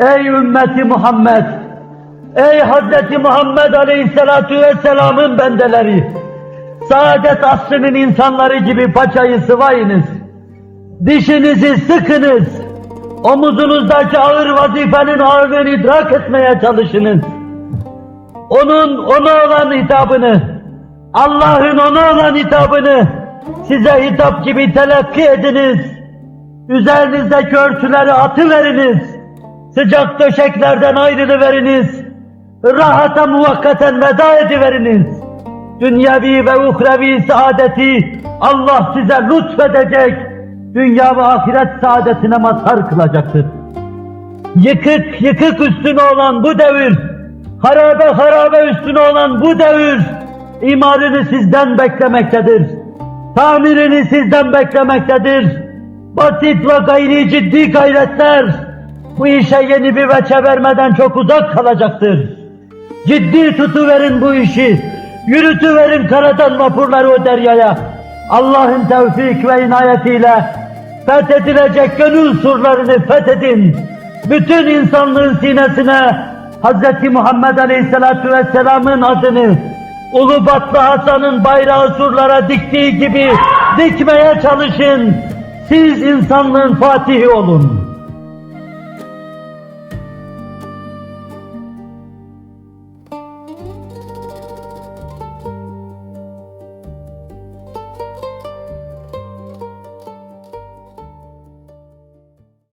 Ey ümmeti Muhammed! Ey Hazreti Muhammed Aleyhisselatü Vesselam'ın bendeleri! Saadet asrının insanları gibi paçayı sıvayınız. Dişinizi sıkınız. Omuzunuzdaki ağır vazifenin ağırlığını idrak etmeye çalışınız. Onun ona olan hitabını, Allah'ın ona olan hitabını size hitap gibi telakki ediniz. Üzerinizdeki örtüleri atıveriniz. Sıcak döşeklerden ayrılıveriniz. Rahata muvakkaten veda ediveriniz. Dünyevi ve uhrevi saadeti Allah size lütfedecek. Dünya ve ahiret saadetine mazhar kılacaktır. Yıkık yıkık üstüne olan bu devir, harabe harabe üstüne olan bu devir, imarını sizden beklemektedir. Tamirini sizden beklemektedir. Basit ve gayri ciddi gayretler, bu işe yeni bir veçe vermeden çok uzak kalacaktır. Ciddi tutuverin bu işi, yürütüverin karadan vapurları o deryaya. Allah'ın tevfik ve inayetiyle fethedilecek gönül surlarını fethedin. Bütün insanlığın sinesine Hz. Muhammed Aleyhisselatü Vesselam'ın adını Ulubatlı Hasan'ın bayrağı surlara diktiği gibi dikmeye çalışın. Siz insanlığın fatihi olun.